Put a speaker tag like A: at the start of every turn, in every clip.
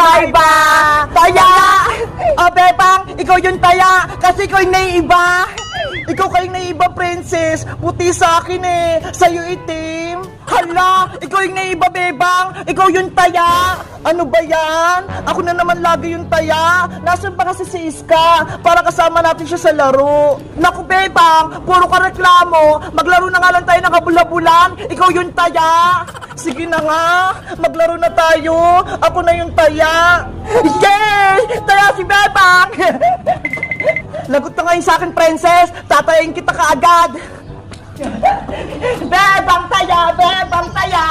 A: iba-iba. Taya! O, Bebang, ikaw yung taya kasi ikaw yung naiiba. Ikaw kayong naiiba, princess. Puti sa akin eh. Sa'yo itim. Hala, ikaw yung naiiba, Bebang. Ikaw yung taya. Ano ba yan? Ako na naman lagi yung taya. Nasaan ba kasi si Iska? Para kasama natin siya sa laro. Naku, Bebang, puro ka reklamo. Maglaro na nga lang tayo ng kabula-bulan. Ikaw yung taya. Sige na nga, maglaro na tayo. Ako na yung taya. Yay! Taya si Bebang! Lagot ka ngayon sa akin, princess. Tatayin kita kaagad. Bebang taya! Bebang taya!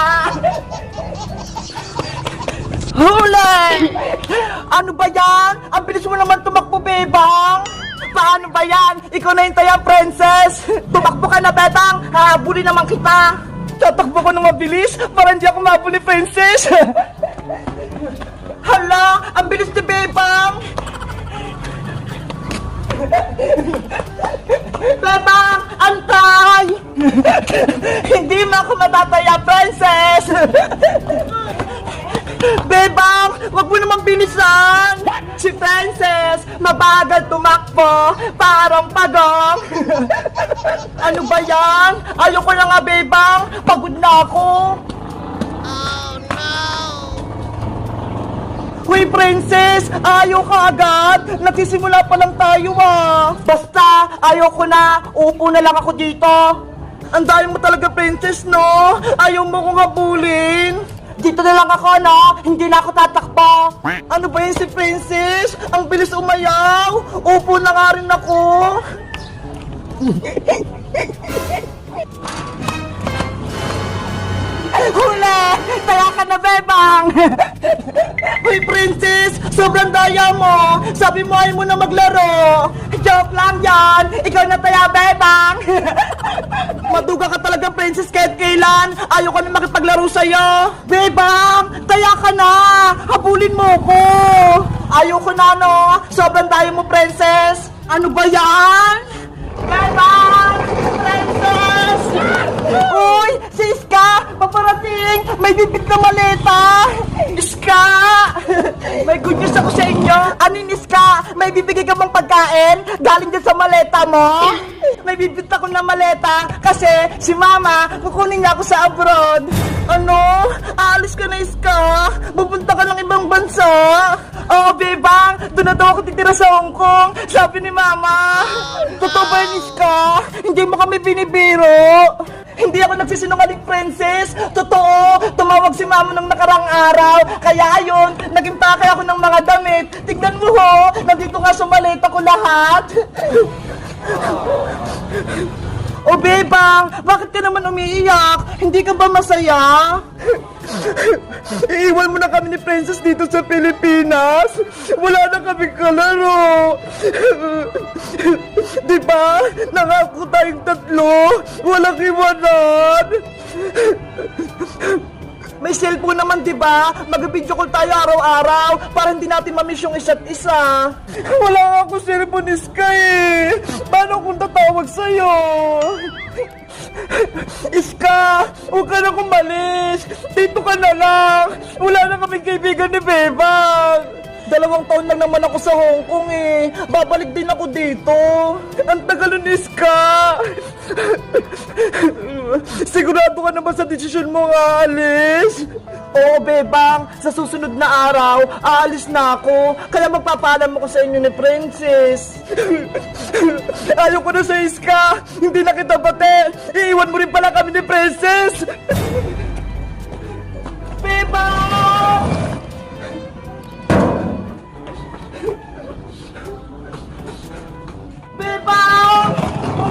A: Huli! Ano ba yan? Ang bilis mo naman tumakbo, Bebang! Paano ba yan? Ikaw na yung taya, princess! Tumakbo ka na, Bebang! Hahabuli naman kita! Tatakbo ko na mabilis para hindi ako mabuli, princess! Hala! Ang bilis ni Bebang! Bebang! Antay! Hindi mo ako matataya, princess! Bebang! Wag mo naman bilisan! Si Princess, mabagal tumakbo, parang pagong! ano ba yan? Ayoko na nga, Bebang! Pagod na ako! Uy, princess! Ayaw ka agad! Nagsisimula pa lang tayo ah! Basta, ayaw ko na! Upo na lang ako dito! Ang dami mo talaga, princess, no? Ayaw mo kong habulin! Dito na lang ako, no? Hindi na ako tatakbo! Ano ba yun si princess? Ang bilis umayaw! Upo na nga rin ako! Huli! Taya ka na, Bebang! Uy, princess! Sobrang daya mo! Sabi mo ay mo na maglaro! Joke lang yan! Ikaw na taya, Bebang! Maduga ka talaga, princess, kahit kailan! Ayaw ko na makipaglaro sa'yo! Bebang! Taya ka na! Habulin mo ko! Ayaw ko na, no? Sobrang daya mo, princess! Ano ba yan? Bebang! Princess! Uy! Si Iska! Paparating! May bibit na maleta! Iska! May good news ako sa inyo! Ano yun, Iska? May bibigay ka bang pagkain? Galing dyan sa maleta mo? May bibit ako na maleta kasi si Mama kukunin niya ako sa abroad. Ano? Aalis ka na, Iska? Pupunta ka ng ibang bansa? Oo, Bebang! Doon na daw ako titira sa Hong Kong! Sabi ni Mama! Totoo ba yun, Iska? Hindi mo kami binibiro! Hindi ako nagsisinungaling, princess! Totoo! Tumawag si Mama nung nakarang araw! Kaya ayun, naging pakay ako ng mga damit! Tignan mo ho! Nandito nga sa maleta ko lahat! O Bebang, bakit ka naman umiiyak? Hindi ka ba masaya? Iiwan mo na kami ni Princess dito sa Pilipinas. Wala na kami kalaro. Di ba? Nangako tayong tatlo. Walang iwanan. May cellphone naman, di ba? Mag-video call tayo araw-araw para hindi natin mamiss yung isa't isa. Wala nga ako cellphone ni Sky eh. Paano kung tatawag sa'yo? Iska, huwag ka na kumalis. Dito ka na lang. Wala na kaming kaibigan ni Bebang. Dalawang taon lang naman ako sa Hong Kong eh. Babalik din ako dito. Ang tagal nun, Iska. Sigurado ka naman sa desisyon mo alis? Oo, Bebang. Sa susunod na araw, aalis na ako. Kaya magpapaalam ako sa inyo ni Princess. Ayaw ko na sa Iska. Hindi na kita bate. Iiwan mo rin pala kami ni Princess. Bebang!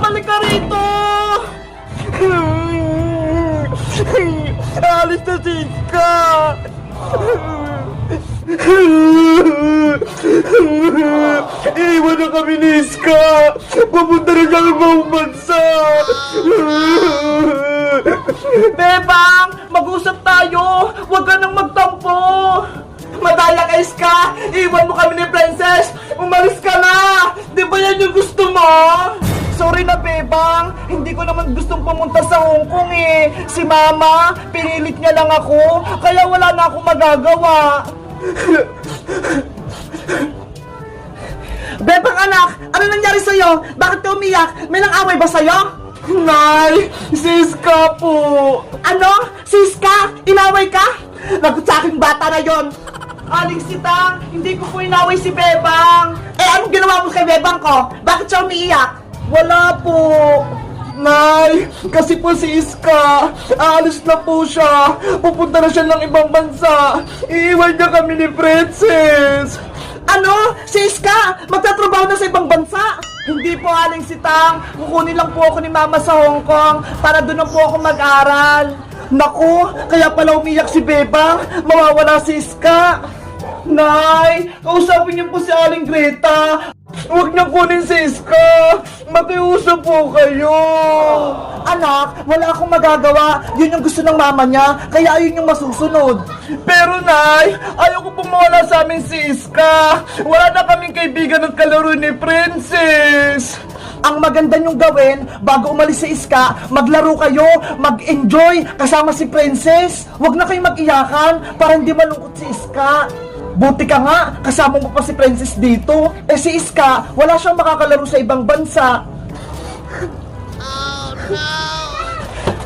A: Bumalik ka rito! Alis na si Iska! Iwan na kami ni Iska! Pupunta na kami ibang bansa! Bebang! Mag-usap tayo! Huwag ka nang magtampo! Madaya ka, Iska! Iwan mo kami ni Princess! Umalis ka na! Di ba yan yung gusto mo? Sorry na, Bebang. Hindi ko naman gustong pumunta sa Hong Kong eh. Si Mama, pinilit niya lang ako. Kaya wala na akong magagawa. Bebang anak, ano nangyari sa'yo? Bakit ka umiyak? May nang away ba sa'yo? Nay, siska po. Ano? Siska? Inaway ka? Lagot sa aking bata na yon. Aling sitang, hindi ko po inaway si Bebang. Eh, anong ginawa mo kay Bebang ko? Bakit siya umiiyak? Wala po. Nay, kasi po si Iska, aalis na po siya. Pupunta na siya ng ibang bansa. Iiwan niya kami ni Princess. Ano? Si Iska, magtatrabaho na sa ibang bansa? Hindi po aling sitang, kukunin lang po ako ni Mama sa Hong Kong para doon po ako mag-aral. Naku, kaya pala umiyak si Bebang, mawawala si Iska. Nay, kausapin niyo po si Aling Greta. Huwag niyo kunin si Iska. Makiusap po kayo. Anak, wala akong magagawa. Yun yung gusto ng mama niya, kaya ayun yung masusunod. Pero Nay, ayaw ko pong mawala sa amin si Iska. Wala na kaming kaibigan ng kalaro ni Princess. Ang maganda niyong gawin, bago umalis si Iska, maglaro kayo, mag-enjoy kasama si Princess. Huwag na kayong mag-iyakan para hindi malungkot si Iska. Buti ka nga, kasama mo pa si Princess dito. Eh si Iska, wala siyang makakalaro sa ibang bansa.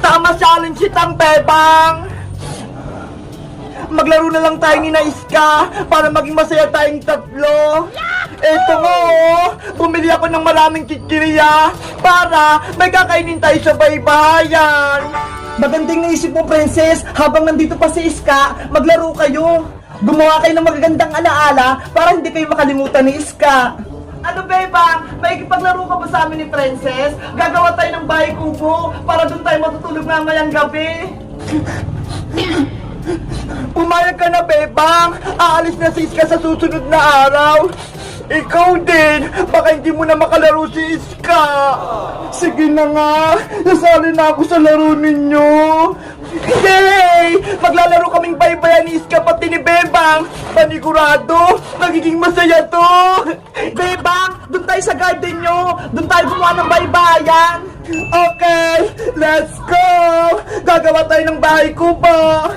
A: Tama challenge sitang Bebang! Maglaro na lang tayo ni na Iska para maging masaya tayong tatlo. Eto nga oh, bumili ako ng maraming kikiriya para may kakainin tayo sa baybayan. Magandang naisip mo, Princess, habang nandito pa si Iska, maglaro kayo. Gumawa kayo ng magagandang alaala para hindi kayo makalimutan ni Iska. Ano, Bebang? May ikipaglaro ka ba sa amin ni Princess? Gagawa tayo ng bahay kubo para doon tayo matutulog mamayang gabi. Pumayag ka na, Bebang! Aalis na si Iska sa susunod na araw! Ikaw din! Baka hindi mo na makalaro si Iska! Sige na nga! Nasali na ako sa laro ninyo! Yay! Maglalaro kaming baybayan ni Iska pati ni Bebang! Panigurado! Magiging masaya to! Bebang! Doon tayo sa garden nyo! Doon tayo gumawa ng baybayan! Okay! Let's go! Gagawa tayo ng bahay kubo!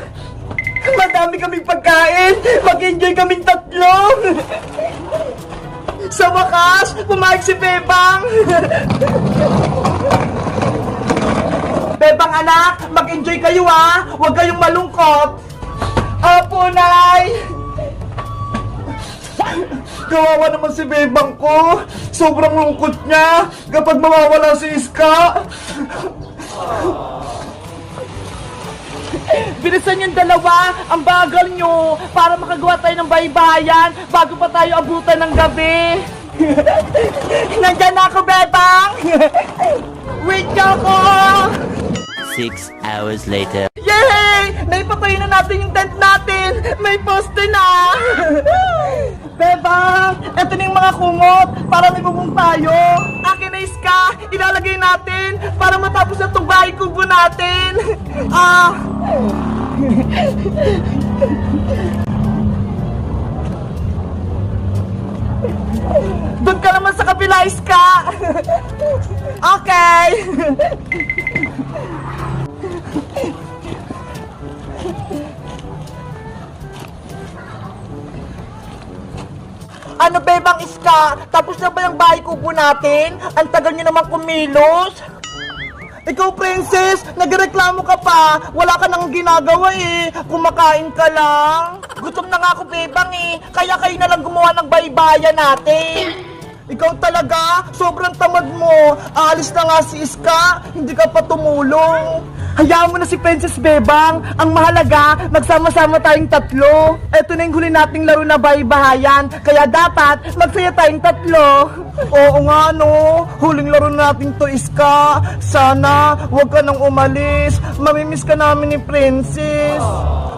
A: Madami kaming pagkain! Mag-enjoy kaming tatlo! Sa wakas, pumayag si Bebang! Bebang anak, mag-enjoy kayo ha! Huwag kayong malungkot! Apo, Nay! Kawawa naman si Bebang ko! Sobrang lungkot niya kapag mawawala si Iska! Bilisan yung dalawa, ang bagal nyo, para makagawa tayo ng baybayan bago pa tayo abutan ng gabi. Nandyan na ako, Bebang! Wait ako!
B: Six hours later.
A: Yay! Naipatayo na natin yung tent natin! May poste na! Bebang! Ito na yung mga kumot para may bubong tayo! Akin na iska! Ilalagay natin para matapos na itong bahay kubo natin! Ah! Doon ka naman sa kabila, iska! okay! Ano ba bang iska? Tapos na ba yung bahay kubo natin? Ang tagal nyo naman kumilos. Ikaw, princess, nagreklamo ka pa. Wala ka nang ginagawa eh. Kumakain ka lang. Gutom na nga ako, bebang eh. Kaya kayo na lang gumawa ng baybayan natin. Ikaw talaga, sobrang tamad mo. Aalis na nga si Iska, hindi ka pa tumulong. Hayaan mo na si Princess Bebang. Ang mahalaga, magsama-sama tayong tatlo. Ito na yung huli nating laro na bahay-bahayan. Kaya dapat, magsaya tayong tatlo. Oo nga no, huling laro natin to Iska. Sana, huwag ka nang umalis. Mamimiss ka namin ni Princess.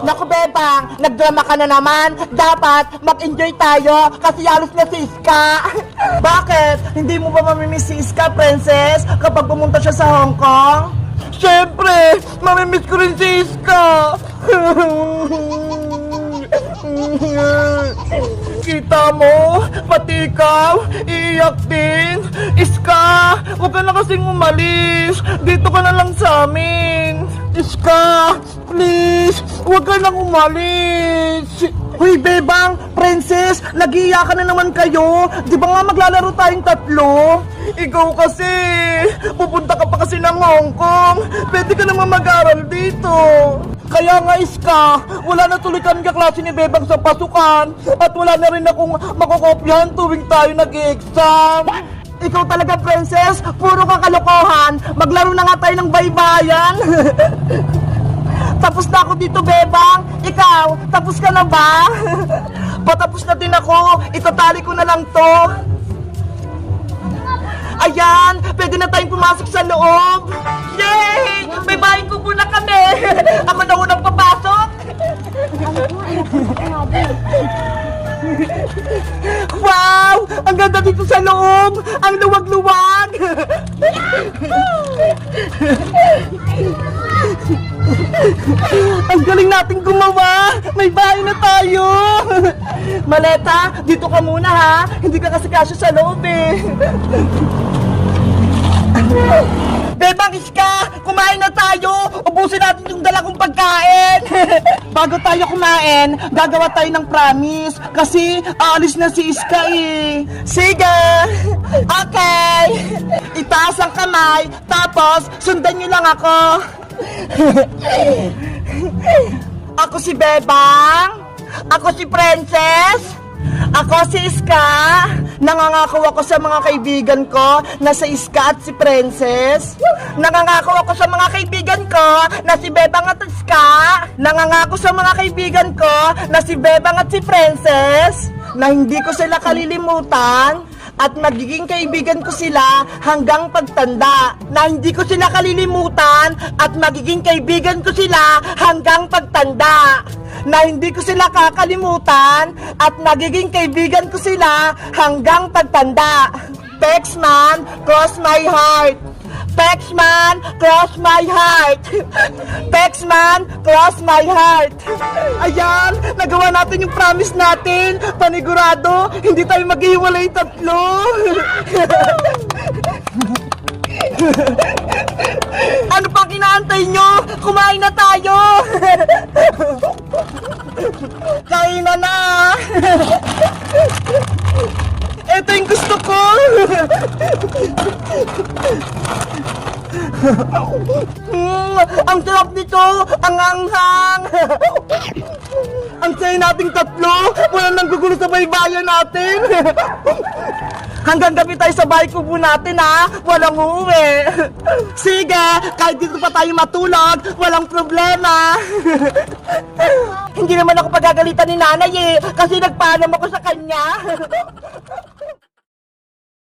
A: Naku Bebang, nagdrama ka na naman. Dapat, mag-enjoy tayo kasi alis na si Iska. Bakit? Hindi mo ba mamimiss si Iska, Princess, kapag pumunta siya sa Hong Kong? Siyempre, mamimiss ko rin si Iska. Kita mo, pati ikaw, iiyak din. Iska, huwag ka na kasing umalis. Dito ka na lang sa amin. Iska, please, huwag ka nang umalis. Huy, Bebang, Princess, nag-iiyakan na naman kayo. Di ba nga maglalaro tayong tatlo? Ikaw kasi, pupunta ka pa kasi ng Hong Kong. Pwede ka naman mag-aral dito. Kaya nga, Iska, wala na tuloy kami kaklase ni Bebang sa pasukan. At wala na rin akong makokopyahan tuwing tayo nag-exam. Ikaw talaga, Princess, puro ka kalokohan. Maglaro na nga tayo ng baybayan. Tapos na ako dito, Bebang. Ikaw, tapos ka na ba? Patapos na din ako. Itatali ko na lang to. Ayan, pwede na tayong pumasok sa loob. Yay! May bahay ko muna kami. Ako na unang papasok. Wow! Ang ganda dito sa loob! Ang luwag-luwag! Ang galing nating gumawa! May bahay na tayo! Maleta, dito ka muna ha! Hindi ka kasi kasya sa loob eh! Bebang Iska! Kumain na tayo! Ubusin natin yung dala pagkain! Bago tayo kumain, gagawa tayo ng promise. Kasi aalis na si Iska eh. Sige! Okay! Itaas ang kamay, tapos sundan niyo lang ako. Ako si Bebang. Ako si Princess. Ako si Iska. Nangangako ako sa mga kaibigan ko na si Iska at si Princess. Nangangako ako sa mga kaibigan ko na si Bebang at Iska. Nangangako sa mga kaibigan ko na si Bebang at si Princess. Na hindi ko sila kalilimutan at magiging kaibigan ko sila hanggang pagtanda. Na hindi ko sila kalilimutan at magiging kaibigan ko sila hanggang pagtanda. Na hindi ko sila kakalimutan at magiging kaibigan ko sila hanggang pagtanda. Pexman, cross my heart. Pexman, cross my heart. Pexman, cross my heart. Ayan, nagawa natin yung promise natin. Panigurado, hindi tayo maghiwalay tatlo. ano pa kinaantay nyo? Kumain na tayo. Kain na na. Ito yung gusto ko. Mm, ang sarap nito! Ang anghang! ang nating tatlo! Walang nanggugulo sa baybayan natin! Hanggang gabi tayo sa bahay kubo natin ha! Walang uuwi! Sige! Kahit dito pa tayo matulog, walang problema! Hindi naman ako pagagalitan ni nanay eh! Kasi nagpaalam ako sa kanya!